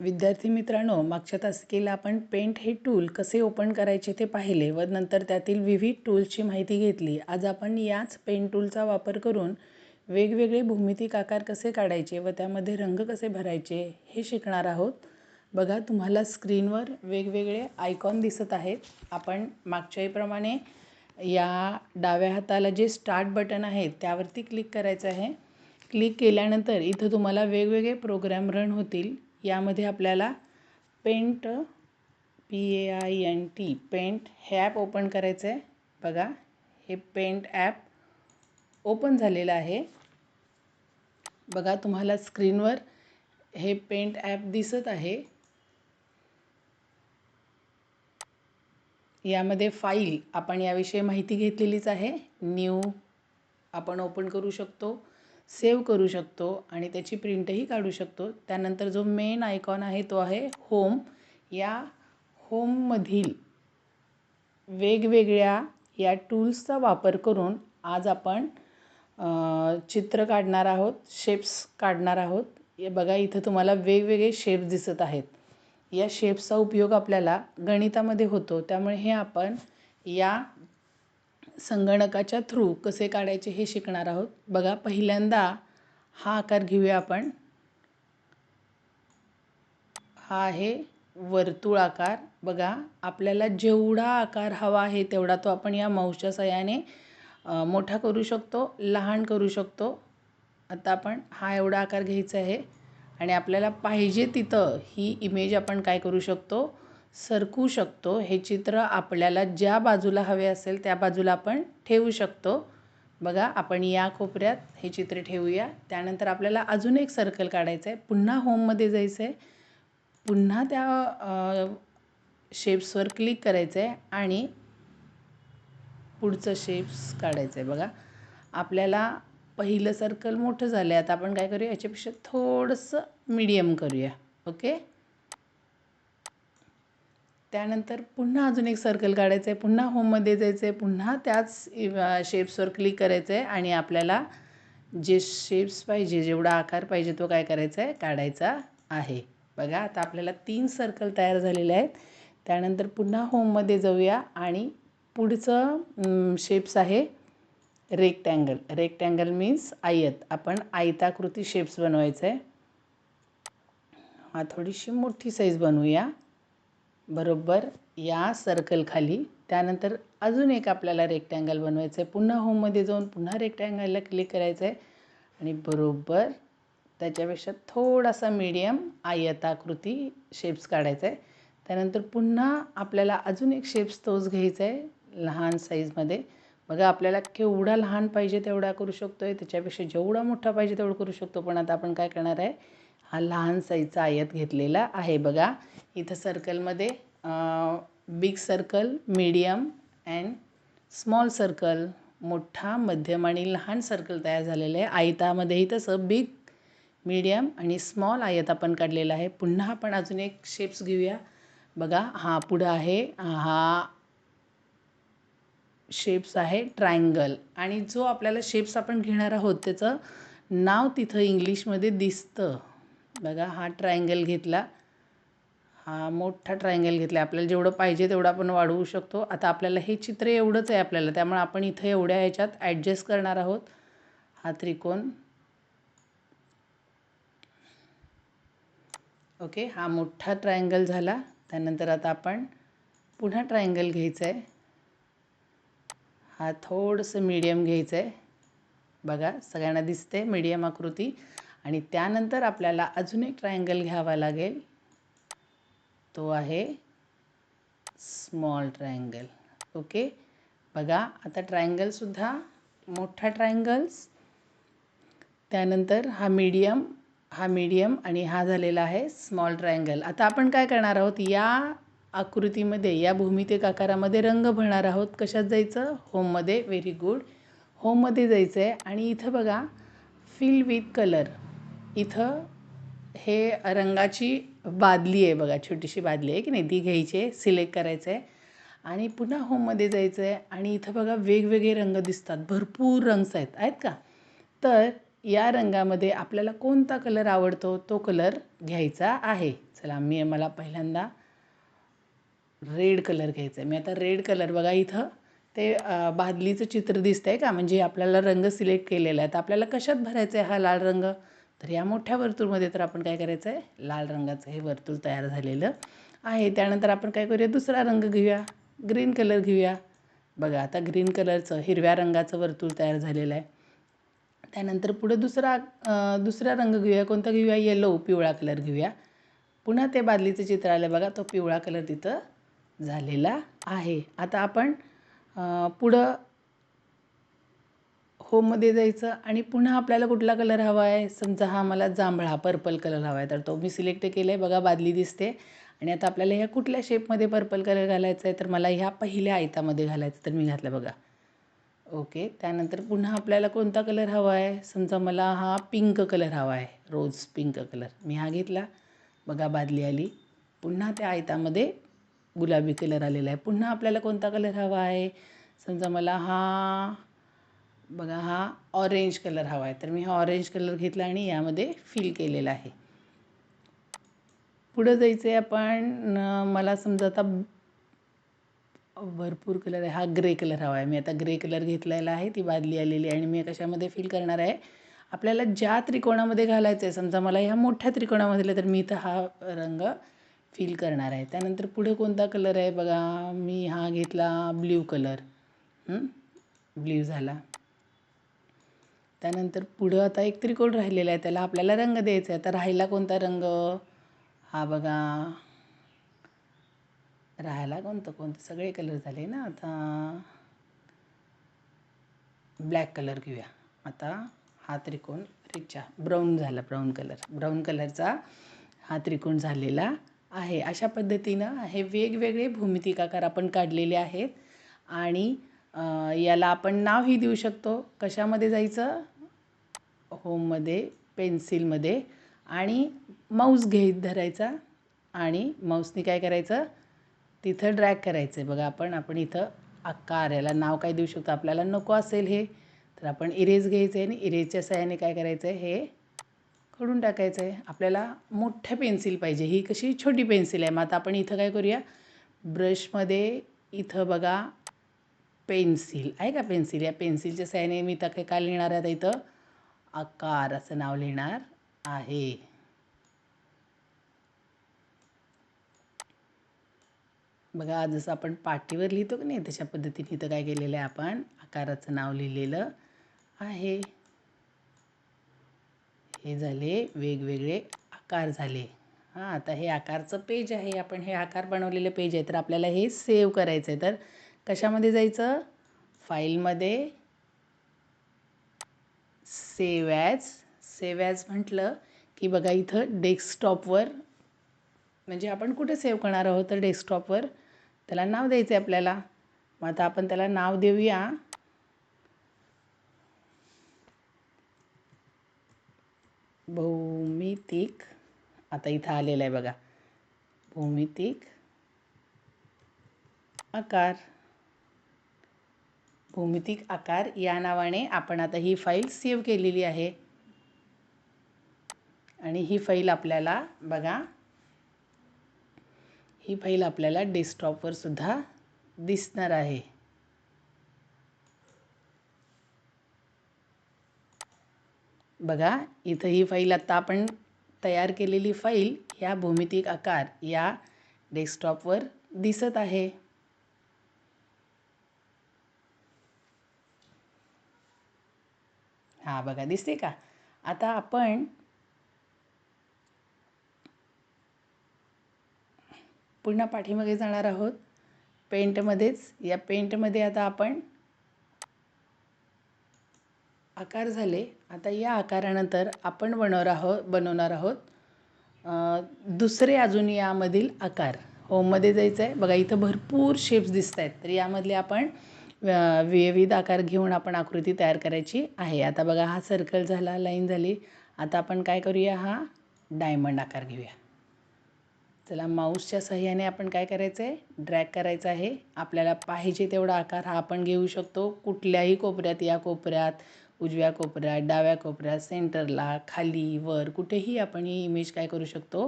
विद्यार्थी मित्रांनो मागच्या तासिकेला आपण पेंट हे टूल कसे ओपन करायचे ते पाहिले व नंतर त्यातील विविध टूल्सची माहिती घेतली. आज आपण याच पेंट टूलचा वापर करून वेगवेगळे भूमितिक आकार कसे काढायचे व त्यामध्ये रंग कसे भरायचे हे शिकणार आहोत. बघा तुम्हाला स्क्रीनवर वेगवेगळे आयकॉन दिसत आहेत. आपण मागच्याहीप्रमाणे या डाव्या हाताला जे स्टार्ट बटन आहे त्यावरती क्लिक करायचं आहे. क्लिक केल्यानंतर इथं तुम्हाला वेगवेगळे प्रोग्रॅम रन होतील. यामध्ये आपल्याला paint P A I N T paint हे ॲप ओपन करायचं आहे बघा हे पेंट ॲप ओपन झालेलं आहे. बघा तुम्हाला स्क्रीनवर हे पेंट ॲप दिसत आहे. यामध्ये फाईल आपण याविषयी माहिती घेतलेलीच आहे. न्यू आपण ओपन करू शकतो. सेव्ह करू शकतो आणि त्याची प्रिंटही काढू शकतो. त्यानंतर जो मेन आयकॉन आहे तो आहे होम या होममधील वेगवेगळ्या या टूल्सचा वापर करून आज आपण चित्र काढणार आहोत शेप्स काढणार आहोत. हे बघा इथं तुम्हाला वेगवेगळे शेप्स दिसत आहेत. या शेप्सचा उपयोग आपल्याला गणितामध्ये होतो. त्यामुळे हे आपण या संगणकाच्या थ्रू कसे काढायचे हे शिकणार आहोत. बघा पहिल्यांदा हा आकार घेऊया आपण. हा आहे वर्तुळ आकार. बघा आपल्याला जेवढा आकार हवा आहे तेवढा तो आपण या माऊसच्या सहाय्याने मोठा करू शकतो लहान करू शकतो. आता आपण हा एवढा आकार घ्यायचा आहे आणि आपल्याला पाहिजे तिथं ही इमेज आपण काय करू शकतो? सरकू शकतो. हे चित्र आपल्याला ज्या बाजूला हवे असेल त्या बाजूला आपण ठेवू शकतो. बघा आपण या कोपऱ्यात हे चित्र ठेवूया. त्यानंतर आपल्याला अजून एक सर्कल काढायचं आहे पुन्हा होममध्ये जायचं आहे पुन्हा त्या शेप्सवर क्लिक करायचं आहे आणि पुढचं शेप्स काढायचं आहे बघा आपल्याला पहिलं सर्कल मोठं झालं आहे आता आपण काय करूया? याच्यापेक्षा थोडंसं मीडियम करूया. ओके त्यानंतर पुन्हा अजून एक सर्कल काढायचं आहे पुन्हा होममध्ये जायचं आहे पुन्हा त्याच शेप्सवर क्लिक करायचं आहे आणि आपल्याला जे शेप्स पाहिजे जेवढा आकार पाहिजे तो काय करायचा आहे काढायचा आहे. बघा आता आपल्याला तीन सर्कल तयार झालेले आहेत. त्यानंतर पुन्हा होममध्ये जाऊया आणि पुढचं शेप्स आहे रेक्टँगल रेक्टँगल मीन्स आयत. आपण आयताकृती शेप्स बनवायचं आहे हा थोडीशी मोठी साईज बनवूया. बरोबर या सर्कलखाली त्यानंतर अजून एक आपल्याला रेक्टँगल बनवायचं आहे पुन्हा होममध्ये जाऊन पुन्हा रेक्टँगलला क्लिक करायचं आहे आणि बरोबर त्याच्यापेक्षा थोडासा मीडियम आयताकृती शेप्स काढायचा आहे त्यानंतर पुन्हा आपल्याला अजून एक शेप्स तोच घ्यायचा आहे लहान साईजमध्ये बघा आपल्याला केवढा लहान पाहिजे तेवढा करू शकतो आहे त्याच्यापेक्षा जेवढा मोठा पाहिजे तेवढं करू शकतो. पण आता आपण काय करणार आहे? हा लहान साईजचा आयत घेतलेला आहे बघा. इथं सर्कलमध्ये big circle medium and small circle मोठा मध्यम आणि लहान सर्कल तयार झालेलं आहे. आयतामध्येही तसं बिग मीडियम आणि स्मॉल आयत आपण काढलेला आहे. पुन्हा आपण अजून एक शेप्स घेऊया. बघा हा पुढं आहे. हा शेप्स आहे ट्रायंगल आणि जो आपल्याला शेप्स आपण घेणार आहोत त्याचं नाव तिथं इंग्लिशमध्ये दिसतं. बघा हा ट्रायंगल घेतला. हा मोठा ट्रायंगल घेतला. आपल्याला जेवढं पाहिजे तेवढं आपण वाढवू शकतो. आता आपल्याला हे चित्र एवढंच आहे आपल्याला. त्यामुळे आपण इथं एवढ्या ह्याच्यात ॲडजस्ट करणार आहोत. हा त्रिकोण. ओके हा मोठा ट्रायंगल झाला. त्यानंतर आता आपण पुन्हा ट्रायंगल घ्यायचं आहे हा थोडंसं मीडियम घ्यायचं आहे बघा सगळ्यांना दिसते मीडियम आकृती. आणि त्यानंतर आपल्याला अजून एक ट्रायंगल घ्यावा लागेल. तो आहे स्मॉल ट्रायंगल ओके बघा आता ट्रायंगलसुद्धा मोठा ट्रायंगल्स त्यानंतर हा मीडियम हा मीडियम आणि हा झालेला आहे स्मॉल ट्रायंगल आता आपण काय करणार आहोत? या आकृतीमध्ये या भूमितिक आकारामध्ये रंग भरणार आहोत. कशात जायचं? होममध्ये व्हेरी गुड होममध्ये जायचं आहे आणि इथं बघा फिल विथ कलर इथं हे रंगाची बादली आहे बघा छोटीशी बादली आहे की नाही? ती घ्यायची आहे सिलेक्ट करायचं आहे आणि पुन्हा होममध्ये जायचं आहे आणि इथं बघा वेगवेगळे रंग दिसतात. भरपूर रंग्स आहेत. आहेत का? तर या रंगामध्ये आपल्याला कोणता कलर आवडतो? तो कलर घ्यायचा आहे. चला मी मला पहिल्यांदा रेड कलर घ्यायचा आहे मी आता रेड कलर बघा इथं ते बादलीचं चित्र दिसतंय का? म्हणजे आपल्याला रंग सिलेक्ट केलेला आहे. तर आपल्याला कशात भरायचा आहे हा लाल रंग? तर या मोठ्या वर्तुळमध्ये तर आपण काय करायचं आहे लाल रंगाचं हे वर्तुळ तयार झालेलं आहे. त्यानंतर आपण काय करूया? दुसरा रंग घेऊया. ग्रीन कलर घेऊया. बघा आता ग्रीन कलरचं हिरव्या रंगाचं वर्तुळ तयार झालेलं आहे. त्यानंतर पुढं दुसरा दुसरा रंग घेऊया. कोणता घेऊया? येलो पिवळा कलर घेऊया. पुन्हा ते बादलीचं चित्र आलं बघा. तो पिवळा कलर तिथं झालेला आहे. आता आपण पुढं होममध्ये जायचं आणि पुन्हा आपल्याला कुठला कलर हवा आहे? समजा हा मला जांभळा पर्पल कलर हवा आहे. तर तो मी सिलेक्ट केला आहे बघा बादली दिसते. आणि आता आपल्याला ह्या कुठल्या शेपमध्ये पर्पल कलर घालायचा आहे? तर मला ह्या पहिल्या आयतामध्ये घालायचं तर मी घातलं बघा. ओके. त्यानंतर पुन्हा आपल्याला कोणता कलर हवा आहे? समजा मला हा पिंक कलर हवा आहे. रोज पिंक कलर. मी हा घेतला. बघा बादली आली. पुन्हा त्या आयतामध्ये गुलाबी कलर आलेला आहे. पुन्हा आपल्याला कोणता कलर हवा आहे? समजा मला हा बघा हा ऑरेंज कलर हवा आहे. तर मी हा ऑरेंज कलर घेतला आणि यामध्ये फिल केलेला आहे. पुढं जायचं आहे आपण मला समजा आता भरपूर कलर आहे. हा ग्रे कलर हवा आहे. मी आता ग्रे कलर घेतलेला आहे ती बादली आलेली आहे आणि मी कशामध्ये फिल करणार आहे? आपल्याला ज्या त्रिकोणामध्ये घालायचं आहे समजा मला ह्या मोठ्या त्रिकोणामध्ये तर मी इथं हा रंग फील करणार आहे. त्यानंतर पुढे कोणता कलर आहे? बघा मी हा घेतला ब्ल्यू कलर ब्ल्यू झाला. त्यानंतर पुढं आता एक त्रिकोण राहिलेला आहे त्याला आपल्याला रंग द्यायचा आहे. आता राहिला कोणता रंग? हा बघा. राहायला कोणतं? कोणतं? सगळे कलर झाले ना आता. ब्लॅक कलर घेऊया. आता हा त्रिकोण रिचा. ब्राऊन झाला ब्राऊन कलर ब्राऊन कलरचा हा त्रिकोण झालेला आहे. अशा पद्धतीनं हे वेगवेगळे भूमितिक आकार आपण काढलेले आहेत. आणि याला आपण नावही देऊ शकतो. कशामध्ये जायचं? होममध्ये पेन्सिलमध्ये आणि माऊस घेत धरायचा आणि माऊसने काय करायचं? तिथं ड्रॅग करायचं. आहे बघा आपण आपण इथं आकार याला नाव काय देऊ शकतो? आपल्याला नको असेल हे. तर आपण इरेज घ्यायचं आहे आणि इरेजच्या सहाय्याने काय करायचं आहे हे खडून टाकायचं आहे आपल्याला मोठ्या पेन्सिल पाहिजे. ही कशी छोटी पेन्सिल आहे. मग आता आपण इथं काय करूया? ब्रशमध्ये इथं बघा पेन्सिल. आहे का पेन्सिल? या पेन्सिलच्या सहाय्याने मी तर काय लिहिणार आहे आता इथं. आकार असं नाव लिहिणार आहे. बघा जसं आपण पाटीवर लिहितो की नाही तशा पद्धतीने इथं काय केलेलं आहे आपण आकाराचं नाव लिहिलेलं आहे. हे झाले वेगवेगळे आकार झाले. हां आता हे आकारचं पेज आहे. आपण हे आकार बनवलेलं पेज आहे. तर आपल्याला हे सेव्ह करायचं आहे तर कशामध्ये जायचं? फाईलमध्ये सेव्ह ॲज सेव्ह ॲज म्हटलं की बघा इथं डेस्कटॉपवर म्हणजे आपण कुठे सेव्ह करणार आहोत तर डेस्कटॉपवर? त्याला नाव द्यायचं आहे आपल्याला. मग आता आपण त्याला नाव देऊया. भौमितिक आता इथं आलेलं आहे बघा. भौमितिक आकार. भौमितिक आकार या नावाने आपण आता ही फाईल सेव्ह केलेली आहे. आणि ही फाईल आपल्याला बघा ही फाईल आपल्याला डेस्कटॉपवर सुद्धा दिसणार आहे. बघा इथं ही फाईल आत्ता आपण तयार केलेली फाईल ह्या भौमितिक आकार या डेस्कटॉपवर दिसत आहे. हा बघा दिसते का? आता आपण पुन्हा पाठीमागे जाणार आहोत. पेंटमध्येच या पेंटमध्ये आता आपण आकार झाले. आता या आकारानंतर आपण बनवणार आहोत बनवणार आहोत दुसरे अजून यामधील आकार. होममध्ये जायचं आहे बघा इथं भरपूर शेप्स दिसत आहेत तर यामधले आपण विविध आकार घेऊन आपण आकृती तयार करायची आहे. आता बघा हा सर्कल झाला लाईन झाली. आता आपण काय करूया? हा डायमंड आकार घेऊया. चला माऊसच्या सहाय्याने आपण काय करायचं आहे ड्रॅग करायचं आहे. आपल्याला पाहिजे तेवढा आकार हा आपण घेऊ शकतो. कुठल्याही कोपऱ्यात या कोपऱ्यात उजव्या कोपऱ्यात डाव्या कोपऱ्यात सेंटरला खाली वर कुठेही आपण ही इमेज काय करू शकतो?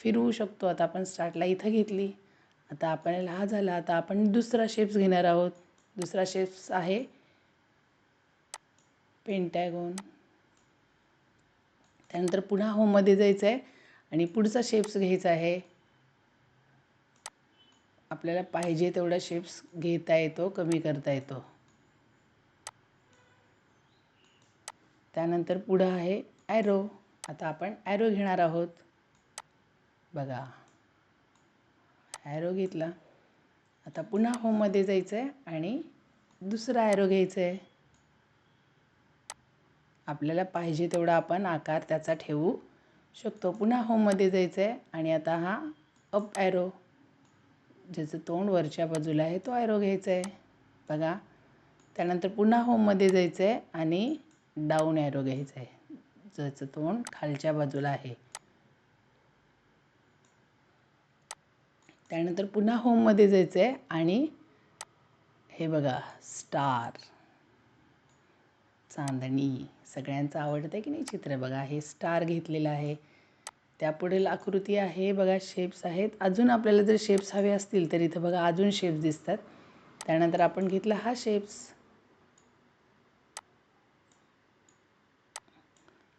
फिरवू शकतो. आता आपण स्टार्टला इथं घेतली. आता आपल्याला हा झाला. आता आपण दुसरा शेप्स घेणार आहोत. दुसरा शेप्स आहे. पेंटॅगोन त्यानंतर पुन्हा होममध्ये जायचं आहे आणि पुढचा शेप्स घ्यायचा आहे. आपल्याला पाहिजे तेवढा शेप्स घेता येतो कमी करता येतो. त्यानंतर पुढं आहे ॲरो आता आपण ॲरो घेणार आहोत. बघा. ॲरो घेतला. आता पुन्हा होममध्ये जायचं आहे आणि दुसरा ॲरो घ्यायचा आहे आपल्याला पाहिजे तेवढा आपण आकार त्याचा ठेवू शकतो. पुन्हा होममध्ये जायचं आहे आणि आता हा अप ॲरो ज्याचं तोंड वरच्या बाजूला आहे तो ॲरो घ्यायचा आहे बघा त्यानंतर पुन्हा होममध्ये जायचं आहे आणि डाऊन ॲरो घ्यायचा आहे ज्याचं तोंड खालच्या बाजूला आहे. त्यानंतर पुन्हा होममध्ये जायचं आहे आणि हे बघा स्टार चांदणी. सगळ्यांचं आवडतं आहे की नाही चित्र? बघा हे स्टार घेतलेलं आहे. त्यापुढील आकृती आहे बघा शेप्स आहेत. अजून आपल्याला जर शेप्स हवे असतील तर इथं बघा अजून शेप्स दिसतात. त्यानंतर आपण घेतला हा शेप्स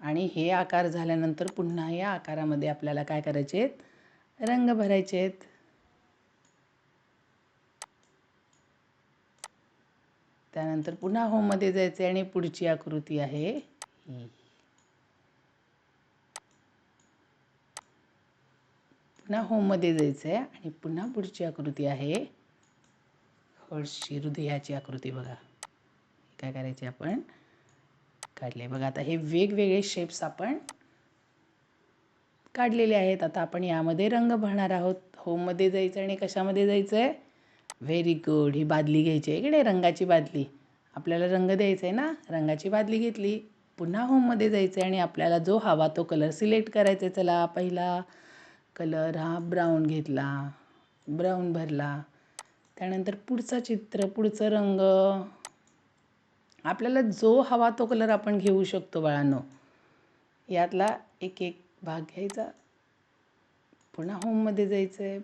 आणि हे आकार झाल्यानंतर पुन्हा या आकारामध्ये आपल्याला काय करायचे आहेत रंग भरायचे आहेत त्यानंतर पुन्हा होममध्ये जायचे आणि पुढची आकृती आहे. ही पुन्हा होममध्ये जायचं आहे आणि पुन्हा पुढची आकृती आहे. हळशी हृदयाची आकृती बघा. काय करायची आपण? काढले. बघा आता हे वेगवेगळे शेप्स आपण काढलेले आहेत. आता आपण यामध्ये रंग भरणार आहोत. होममध्ये जायचं आणि कशामध्ये जायचं आहे व्हेरी गुड ही बादली घ्यायची आहे की नाही? रंगाची बादली. आपल्याला रंग द्यायचा आहे ना? रंगाची बादली घेतली. पुन्हा होममध्ये जायचं आहे आणि आपल्याला जो हवा तो कलर सिलेक्ट करायचा आहे चला पहिला कलर हा ब्राऊन घेतला. ब्राऊन भरला. त्यानंतर पुढचा चित्र पुढचं रंग. आपल्याला जो हवा तो कलर आपण घेऊ शकतो बाळांनो. यातला एक एक भाग घ्यायचा. पुन्हा होममध्ये जायचं आहे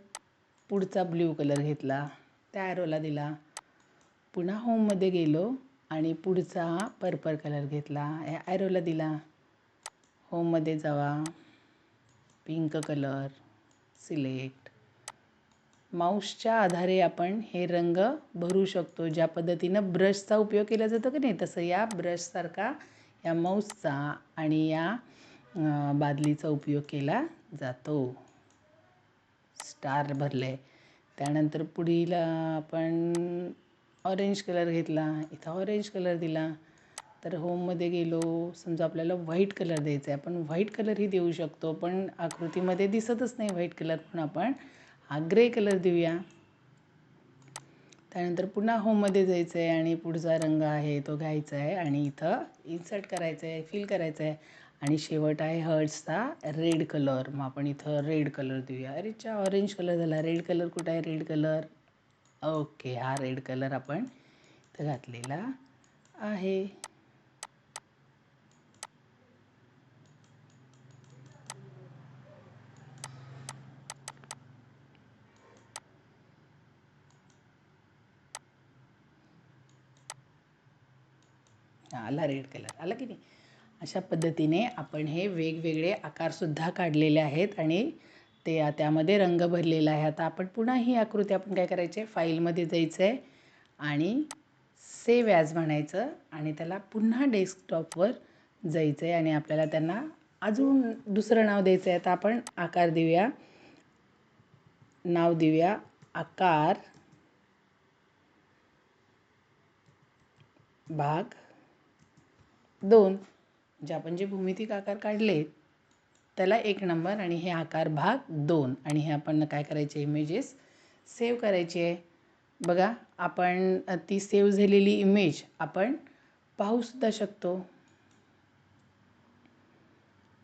पुढचा ब्ल्यू कलर घेतला. त्या ॲरोला दिला. पुन्हा होममध्ये गेलो आणि पुढचा पर्पल कलर घेतला. या ॲरोला दिला. होममध्ये जावा. पिंक कलर सिलेक्ट माऊसच्या आधारे आपण हे रंग भरू शकतो. ज्या पद्धतीनं ब्रशचा उपयोग केला जातो की नाही तसं या ब्रशसारखा या माऊसचा आणि या बादलीचा उपयोग केला जातो. स्टार भरले. त्यानंतर पुढील आपण ऑरेंज कलर घेतला इथं ऑरेंज कलर दिला. तर होममध्ये गेलो समजा आपल्याला व्हाईट कलर द्यायचा आहे आपण व्हाईट कलरही देऊ शकतो पण आकृतीमध्ये दिसतच नाही व्हाईट कलर पण आपण हा ग्रे कलर देऊया. त्यानंतर पुन्हा होममध्ये जायचं आहे आणि पुढचा रंग आहे तो घ्यायचा आहे आणि इथं इन्सर्ट करायचं आहे फिल करायचं आहे आणि शेवट आहे हर्ट्सचा रेड कलर. मग आपण इथं रेड कलर देऊया. अरेच्या ऑरेंज कलर झाला. रेड कलर कुठं आहे? रेड कलर ओके हा रेड कलर आपण इथं घातलेला आहे. आला रेड कलर आला की नाही? अशा पद्धतीने आपण हे वेगवेगळे आकारसुद्धा काढलेले आहेत आणि ते त्यामध्ये रंग भरलेला आहे. आता आपण पुन्हा ही आकृती आपण काय करायचे फाईलमध्ये जायचं आहे आणि सेव ॲज म्हणायचं आणि त्याला पुन्हा डेस्कटॉपवर जायचं आहे आणि आपल्याला त्यांना अजून दुसरं नाव द्यायचं आहे आता आपण आकार देऊया. नाव देऊया आकार भाग दोन. जे आपण जे भूमितिक आकार काढले त्याला एक नंबर आणि हे आकार भाग दोन. आणि हे आपण काय करायचे? इमेजेस सेव्ह करायची. आहे बघा आपण ती सेव्ह झालेली इमेज आपण पाहूसुद्धा शकतो.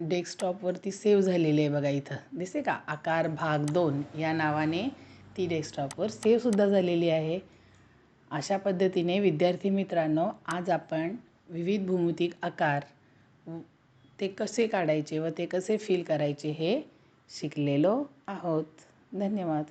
डेस्कटॉपवरती सेव्ह झालेली आहे बघा इथं. दिसते का? आकार भाग दोन. या नावाने ती डेस्कटॉपवर सेव्हसुद्धा झालेली आहे. अशा पद्धतीने विद्यार्थी मित्रांनो आज आपण विविध भूमितिक आकार ते कसे काढायचे व ते कसे फील करायचे हे शिकलेलो आहोत. धन्यवाद.